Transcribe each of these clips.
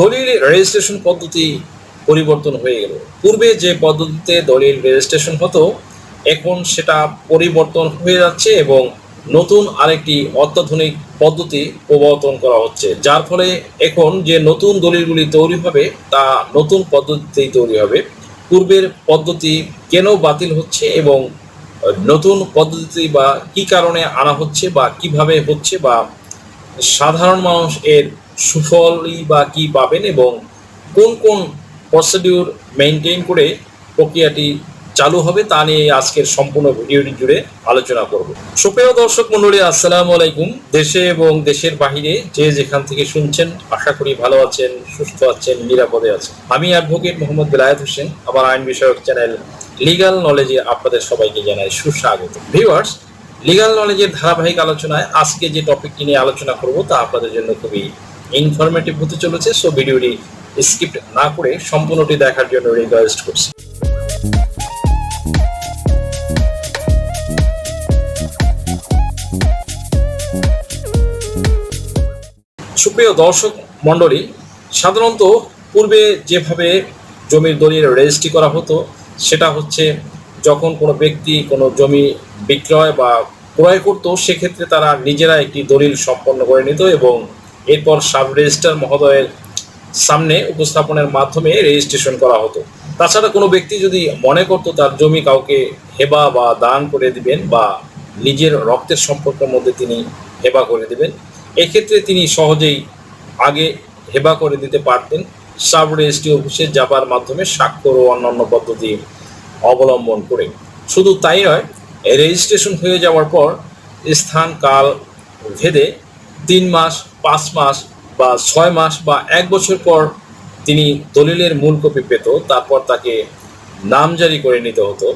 দলিল রেজিস্ট্রেশন পদ্ধতি পরিবর্তন হয়ে গেল। পূর্বে যে পদ্ধতিতে দলিল রেজিস্ট্রেশন হতো, এখন সেটা পরিবর্তন হয়ে যাচ্ছে এবং নতুন আরেকটি অত্যাধুনিক পদ্ধতি প্রবর্তন করা হচ্ছে। যার ফলে এখন যে নতুন দলিলগুলি তৈরি হবে, তা নতুন পদ্ধতিতেই তৈরি হবে। পূর্বের পদ্ধতি কেন বাতিল হচ্ছে এবং নতুন পদ্ধতি বা কি কারণে আনা হচ্ছে বা কীভাবে হচ্ছে বা সাধারণ মানুষ এর সুফলই বা কি পাবেন এবং কোন কোন প্রসিডিউর মেনটেন করে প্রক্রিয়াটি চালু হবে তা নিয়ে আজকের সম্পূর্ণ ভিডিওটি জুড়ে আলোচনা করব। সুপ্রিয় দর্শক মন্ডলী আসসালামু আলাইকুম। দেশে এবং দেশের বাহিরে যে যেখান থেকে শুনছেন, আশা করি ভালো আছেন, সুস্থ আছেন, নিরাপদে আছেন। আমি অ্যাডভোকেট মোহাম্মদ বেলায়েত হোসেন, আমার আইন বিষয়ক চ্যানেল লিগাল নলেজে আপনাদের সবাইকে জানাই সুস্বাগত। ভিউয়ার্স লিগাল নলেজের ধারাবাহিক আলোচনায় আজকে যে টপিকটি নিয়ে আলোচনা করব তা আপনাদের জন্য খুবই ইনফরমেটিভ হতে চলেছে সো ভিডিওটি স্কিপ না করে সম্পূর্ণটি দেখার জন্য রিকোয়েস্ট করছি। সুপ্রিয় দর্শক মণ্ডলী, সাধারণত পূর্বে যেভাবে জমির দলিল রেজিস্ট্রি করা হতো, সেটা হচ্ছে যখন কোনো ব্যক্তি কোনো জমি বিক্রয় বা ক্রয় করতো, সেক্ষেত্রে তারা নিজেরা একটি দলিল সম্পন্ন করে নিত এবং এরপর সাব রেজিস্ট্রার মহোদয়ের সামনে উপস্থাপনের মাধ্যমে রেজিস্ট্রেশন করা হতো। তাছাড়া কোনো ব্যক্তি যদি মনে করতো তার জমি কাউকে হেবা বা দান করে দিবেন বা নিজের রক্তের সম্পর্কের মধ্যে তিনি হেবা করে দিবেন, এক্ষেত্রে তিনি সহজেই আগে হেবা করে দিতে পারতেন। সাব রেজিস্ট্রি অফিসে যাবার মাধ্যমে স্বাক্ষর ও অন্যান্য পদ্ধতি অবলম্বন করে। শুধু তাই নয় রেজিস্ট্রেশন হয়ে যাওয়ার পর স্থান, কাল, ভেদে তিন মাস পাঁচ মাস বা ছয় মাস বা এক বছর পর তিনি দলিলের মূল কপি পেত, তারপর তাকে নামজারি করে নিতে হতো।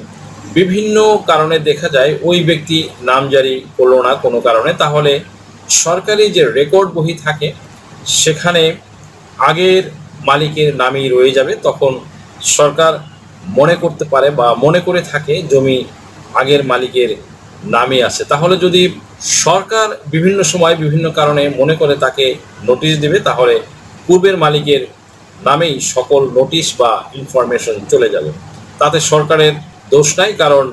বিভিন্ন কারণে দেখা যায় ওই ব্যক্তি নামজারি করল না কোনো কারণে। তাহলে সরকারি যে রেকর্ড বহি থাকে, সেখানে আগের মালিকের নামই রয়ে যাবে। তখন সরকার মনে করতে পারে বা মনে করে থাকে, জমি আগের মালিকের নামে আছে। তাহলে যদি সরকার বিভিন্ন সময় বিভিন্ন কারণে মনে করে তাকে নোটিশ দেবে, তাহলে পূর্বের মালিকের নামেই সকল নোটিশ বা ইনফরমেশন চলে যাবে। তাতে সরকারের দোষ নাই, কারণ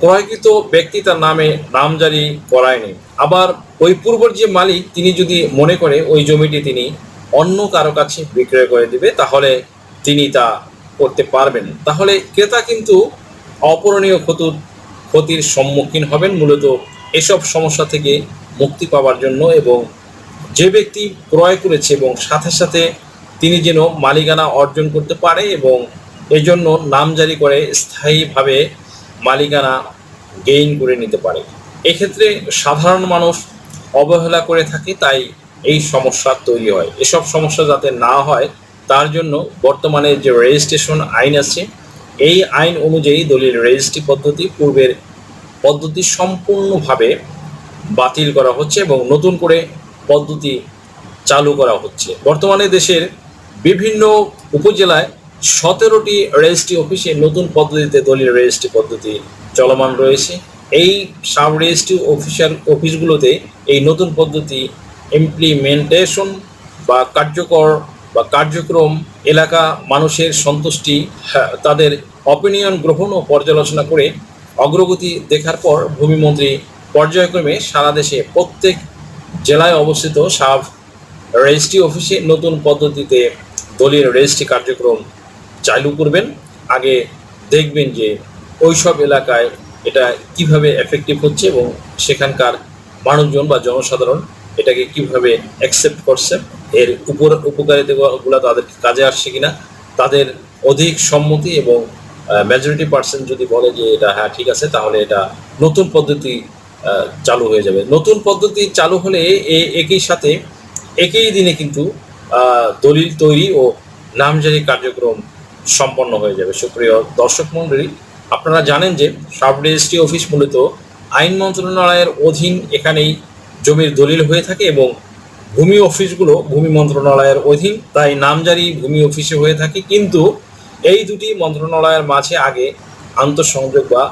ক্রয়কৃত ব্যক্তি তার নামে নামজারি করায়নি আবার ওই পূর্বর যে মালিক, তিনি যদি মনে করে ওই জমিটি তিনি অন্য কারও কাছে বিক্রয় করে দিবে, তাহলে তিনি তা করতে পারবেন তাহলে ক্রেতা কিন্তু অপূরণীয় ক্ষতুর ক্ষতির সম্মুখীন হবেন, মূলত এসব সমস্যা থেকে মুক্তি পাওয়ার জন্য এবং যে ব্যক্তি ক্রয় করেছে এবং সাথে সাথে তিনি যেন মালিকানা অর্জন করতে পারে এবং এজন্য নাম জারি করে স্থায়ীভাবে মালিকানা গেইন করে নিতে পারে। এক্ষেত্রে সাধারণ মানুষ অবহেলা করে থাকে, তাই এই সমস্যা তৈরি হয়। এসব সমস্যা যাতে না হয়, তার জন্য বর্তমানে যে রেজিস্ট্রেশন আইন আছে, এই আইন অনুযায়ী দলিল রেজিস্ট্রি পদ্ধতি পূর্বের পদ্ধতি সম্পূর্ণভাবে বাতিল করা হচ্ছে এবং নতুন করে পদ্ধতি চালু করা হচ্ছে। বর্তমানে দেশের বিভিন্ন উপজেলায় সতেরোটি রেজিস্ট্রি অফিসে নতুন পদ্ধতিতে দলিল রেজিস্ট্রি পদ্ধতি চলমান রয়েছে। এই সাব রেজিস্ট্রি অফিসার অফিসগুলোতে এই নতুন পদ্ধতি ইমপ্লিমেন্টেশন বা কার্যকর বা কার্যক্রম এলাকা মানুষের সন্তুষ্টি হ্যাঁ, তাদের অপিনিয়ন গ্রহণ ও পর্যালোচনা করে অগ্রগতি দেখার পর ভূমিমন্ত্রী পর্যায়ক্রমে সারা দেশে প্রত্যেক জেলায় অবস্থিত সাব রেজিস্ট্রি অফিসে নতুন পদ্ধতিতে দলীয় রেজিস্ট্রি কার্যক্রম চালু করবেন। আগে দেখবেন যে ওইসব এলাকায় এটা কীভাবে এফেক্টিভ হচ্ছে এবং সেখানকার মানুষজন বা জনসাধারণ এটাকে কীভাবে অ্যাকসেপ্ট করছে, এর উপর উপকারিতাগুলো তাদের কাজে আসছে কিনা, তাদের অধিক সম্মতি এবং মেজরিটি পার্সেন্ট যদি বলে যে এটা হ্যাঁ ঠিক আছে, তাহলে এটা নতুন পদ্ধতি চালু হয়ে যাবে। নতুন পদ্ধতি চালু হলে একই সাথে একই দিনে কিন্তু দলিল তৈরি ও নামজারি কার্যক্রম সম্পন্ন হয়ে যাবে। সুপ্রিয় দর্শক মণ্ডলী, আপনারা জানেন যে সাব রেজিস্ট্রি অফিস মূলত আইন মন্ত্রণালয়ের অধীন এখানেই জমির দলিল হয়ে থাকে এবং ভূমি অফিসগুলো ভূমি মন্ত্রণালয়ের অধীন। তাই নামজারি ভূমি অফিসে হয়ে থাকে, কিন্তু এই দুটি মন্ত্রণালয়ের মাঝে আগে আন্তঃসংযোগ বা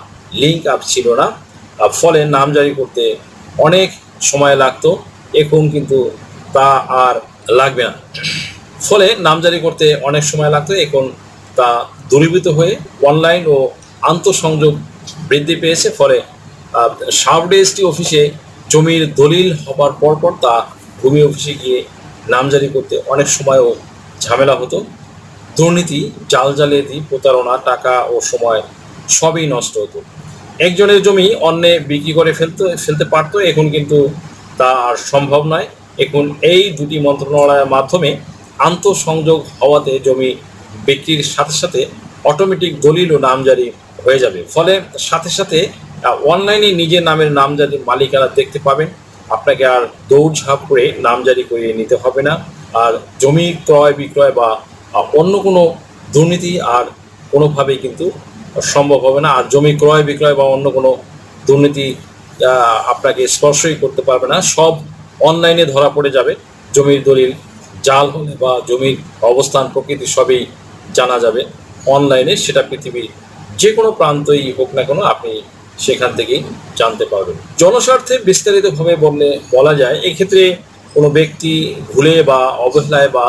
লিঙ্ক আপ ছিল না। ফলে নাম জারি করতে অনেক সময় লাগতো। এখন কিন্তু তা আর লাগবে না। ফলে নাম জারি করতে অনেক সময় লাগতো। এখন তা দূরীভূত হয়ে অনলাইন ও আন্তঃসংযোগ বৃদ্ধি পেয়েছে। ফলে সাব রেজিস্ট্রি অফিসে জমির দলিল হবার পরপর তা ভূমি অফিসে গিয়ে নামজারি করতে অনেক সময়ও ঝামেলা হতো। দুর্নীতি জাল জালিয়াতি প্রতারণা, টাকা ও সময় সবই নষ্ট হতো। একজনের জমি অন্যে বিক্রি করে ফেলতে ফেলতে পারতো, এখন কিন্তু তা আর সম্ভব নয়। এখন এই দুটি মন্ত্রণালয়ের মাধ্যমে আন্তঃসংযোগ হওয়াতে জমি বিক্রির সাথে সাথে অটোমেটিক দলিল ও নামজারি হয়ে যাবে। ফলে সাথে সাথে অনলাইনে নিজের নামের নামজারি মালিকানা দেখতে পাবেন। আপনাকে আর দৌড়ঝাঁপ করে নামজারি করিয়ে নিতে হবে না। আর জমি ক্রয় বিক্রয় বা অন্য কোনো দুর্নীতি আর কোনোভাবেই কিন্তু সম্ভব হবে না। আর জমি ক্রয় বিক্রয় বা অন্য কোনো দুর্নীতি আপনাকে স্পর্শই করতে পারবে না। সব অনলাইনে ধরা পড়ে যাবে। জমির দলিল, জাল হলে বা জমির অবস্থান, প্রকৃতি সবই জানা যাবে অনলাইনে। সেটা পৃথিবীর যে কোনো প্রান্তই হোক না কেন আপনি সেখান থেকেই জানতে পারবেন। জনস্বার্থে বিস্তারিতভাবে বললে বলা যায়, এক্ষেত্রে কোনো ব্যক্তি ভুলে বা অবহেলায় বা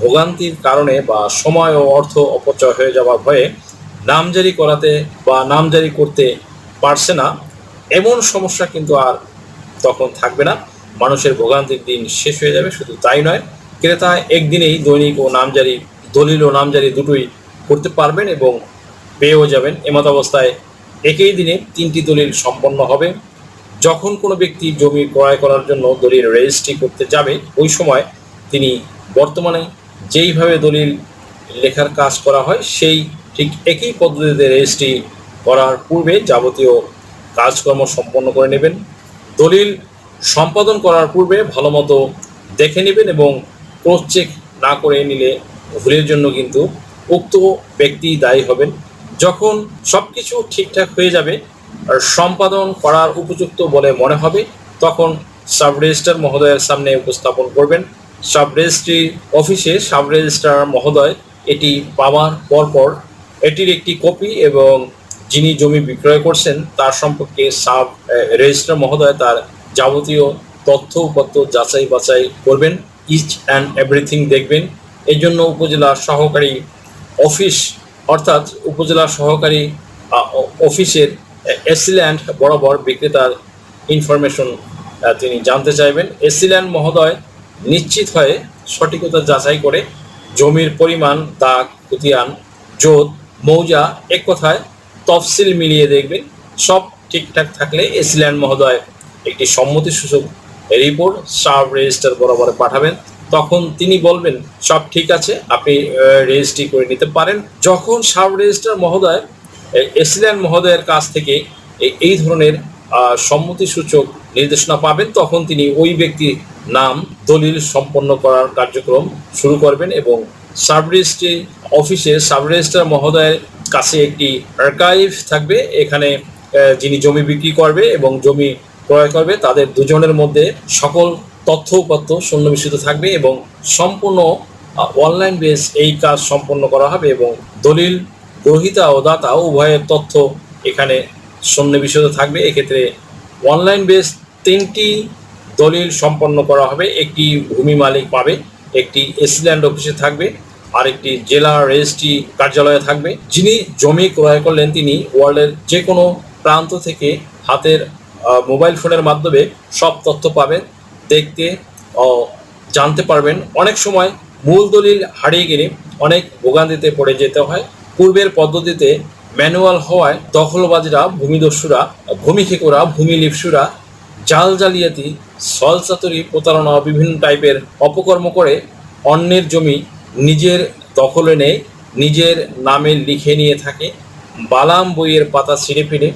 ভোগান্তির কারণে বা সময় ও অর্থ অপচয় হয়ে যাওয়ার ভয়ে নামজারি করাতে বা নামজারি করতে পারছে না। এমন সমস্যা কিন্তু আর তখন থাকবে না। মানুষের ভোগান্তির দিন শেষ হয়ে যাবে, শুধু তাই নয়, ক্রেতা একদিনেই দৈনিক ও নামজারি, দলিল ও নামজারি দুটোই করতে পারবেন এবং পেয়েও যাবেন। এমত অবস্থায় একই দিনে তিনটি দলিল সম্পন্ন হবে। যখন কোনো ব্যক্তি জমি ক্রয় করার জন্য দলিল রেজিস্ট্রি করতে যাবে, ওই সময় তিনি বর্তমানে যেইভাবে দলিল লেখার কাজ করা হয়, সেই ঠিক একই পদ্ধতিতে রেজিস্ট্রি করার পূর্বে যাবতীয় কাজকর্ম সম্পন্ন করে নেবেন। দলিল সম্পাদন করার পূর্বে ভালো মতো দেখে নেবেন এবং ক্রস চেক না করে নিলে ভুলের জন্য কিন্তু উক্ত ব্যক্তি দায়ী হবেন। যখন সব কিছু ঠিকঠাক হয়ে যাবে, আর সম্পাদন করার উপযুক্ত বলে মনে হবে, তখন সাব রেজিস্টার মহোদয়ের সামনে উপস্থাপন করবেন। সাব রেজিস্ট্রি অফিসে সাব রেজিস্ট্রার মহোদয় এটি পাওয়ার পরপর এটির একটি কপি এবং যিনি জমি বিক্রয় করছেন তার সম্পর্কে সাব রেজিস্ট্রার মহোদয় তার যাবতীয় তথ্য উপাত্ত যাচাই বাছাই করবেন ইচ অ্যান্ড এভরিথিং দেখবেন। এই জন্য উপজেলা সহকারী অফিস, অর্থাৎ উপজেলা সহকারী অফিসের এসিল্যান্ড বরাবর বিক্রেতার ইনফরমেশন তিনি জানতে চাইবেন। এসিল্যান্ড মহোদয় নিশ্চিত হয়ে সঠিকতা যাচাই করে জমির পরিমাণ, দাগ খতিয়ান জোত, মৌজা এক কথায় তফসিল মিলিয়ে দেখবেন। সব ঠিকঠাক থাকলে এসিল্যান্ড মহোদয় একটি সম্মতিসূচক রিপোর্ট সাব রেজিস্টার বরাবর পাঠাবেন। তখন তিনি বলবেন, সব ঠিক আছে, আপনি রেজিস্ট্রি করে নিতে পারেন। যখন সাব রেজিস্ট্রার মহোদয় এসিল্যান্ড মহোদয়ের কাছ থেকে এই ধরনের সম্মতিসূচক নির্দেশনা পাবেন, তখন তিনি ওই ব্যক্তির নাম দলিল সম্পন্ন করার কার্যক্রম শুরু করবেন এবং সাব রেজিস্ট্রি অফিসে সাব রেজিস্ট্রার মহোদয়ের কাছে একটি আর্কাইভ থাকবে। এখানে যিনি জমি বিক্রি করবে এবং জমি ক্রয় করবে, তাদের দুজনের মধ্যে সকল তথ্য উপাত্ত সন্নিবেশিত থাকবে এবং সম্পূর্ণ অনলাইন বেস এই কাজ সম্পন্ন করা হবে এবং দলিল, গ্রহিতা ও দাতা উভয়ের তথ্য এখানে সন্নিবেশিত থাকবে। এক্ষেত্রে অনলাইন বেস তিনটি দলিল সম্পন্ন করা হবে। একটি ভূমি মালিক পাবে, একটি এসিল্যান্ড অফিসে থাকবে আর একটি জেলা রেজিস্ট্রি কার্যালয়ে থাকবে। যিনি জমি ক্রয় করলেন তিনি ওয়ার্ল্ডের যে কোনো প্রান্ত থেকে হাতের মোবাইল ফোনের মাধ্যমে সব তথ্য পাবেন, দেখতে, ও, জানতে পারবেন। অনেক সময় মূল দলিল হারিয়ে গেলে অনেক ভোগান্তিতে পড়ে যেতে হয়। পূর্বের পদ্ধতিতে ম্যানুয়াল হওয়ায় দখলবাজরা, ভূমিদস্যুরা ভূমিক্ষেকরা ভূমি লিপসুরা জাল জালিয়াতি সলচাতুরি প্রতারণা বিভিন্ন টাইপের অপকর্ম করে অন্যের জমি নিজের দখলে নেয়, নিজের নামে লিখে নিয়ে থাকে, বালাম বইয়ের পাতা ছিঁড়ে ফিরে।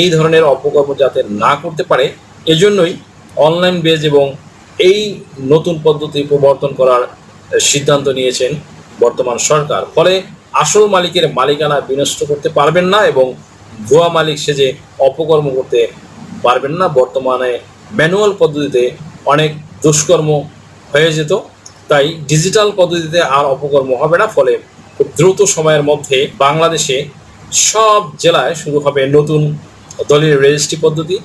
এই ধরনের অপকর্ম যাতে না করতে পারে, এজন্যই অনলাইন বেজ এবং এই নতুন পদ্ধতি প্রবর্তন করার সিদ্ধান্ত নিয়েছেন বর্তমান সরকার। ফলে আসল মালিকের মালিকানা বিনষ্ট করতে পারবেন না এবং ভুয়া মালিক সেজে অপকর্ম করতে পারবেন না। বর্তমানে ম্যানুয়াল পদ্ধতিতে অনেক দুষ্কর্ম হয়ে যেত। তাই ডিজিটাল পদ্ধতিতে আর অপকর্ম হবে না। ফলে খুব দ্রুত সময়ের মধ্যে বাংলাদেশে সব জেলায় শুরু হবে নতুন দলের রেজিস্ট্রি পদ্ধতি।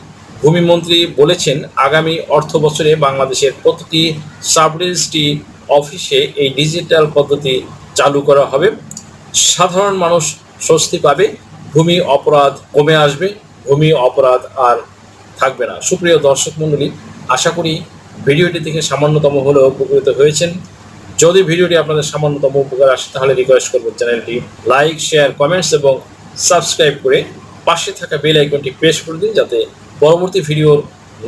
ভূমিমন্ত্রী বলেছেন, আগামী অর্থ বছরে বাংলাদেশের প্রতিটি সাব রেজিস্ট্রি অফিসে এই ডিজিটাল পদ্ধতি চালু করা হবে। সাধারণ মানুষ স্বস্তি পাবে। ভূমি অপরাধ কমে আসবে। ভূমি অপরাধ আর থাকবে না। সুপ্রিয় দর্শক মণ্ডলী, আশা করি ভিডিওটি দেখে সামান্যতম হলেও উপকৃত হয়েছেন। যদি ভিডিওটি আপনাদের সামান্যতম উপকার আসে, তাহলে রিকোয়েস্ট করব চ্যানেলটি লাইক শেয়ার কমেন্টস এবং সাবস্ক্রাইব করে পাশে থাকা বেল আইকনটি প্রেস করে দিন, যাতে পরবর্তী ভিডিওর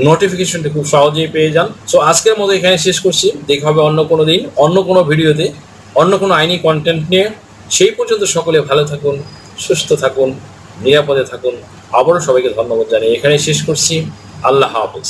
নোটিফিকেশনটি খুব সহজেই পেয়ে যান। সো আজকের মতো এখানে শেষ করছি। দেখা হবে অন্য কোনো দিন, অন্য কোনো ভিডিওতে, অন্য কোনো আইনি কন্টেন্ট নিয়ে। সেই পর্যন্ত সকলে ভালো থাকুন, সুস্থ থাকুন, নিরাপদে থাকুন। আবারও সবাইকে ধন্যবাদ জানিয়ে এখানে শেষ করছি। আল্লাহ হাফেজ।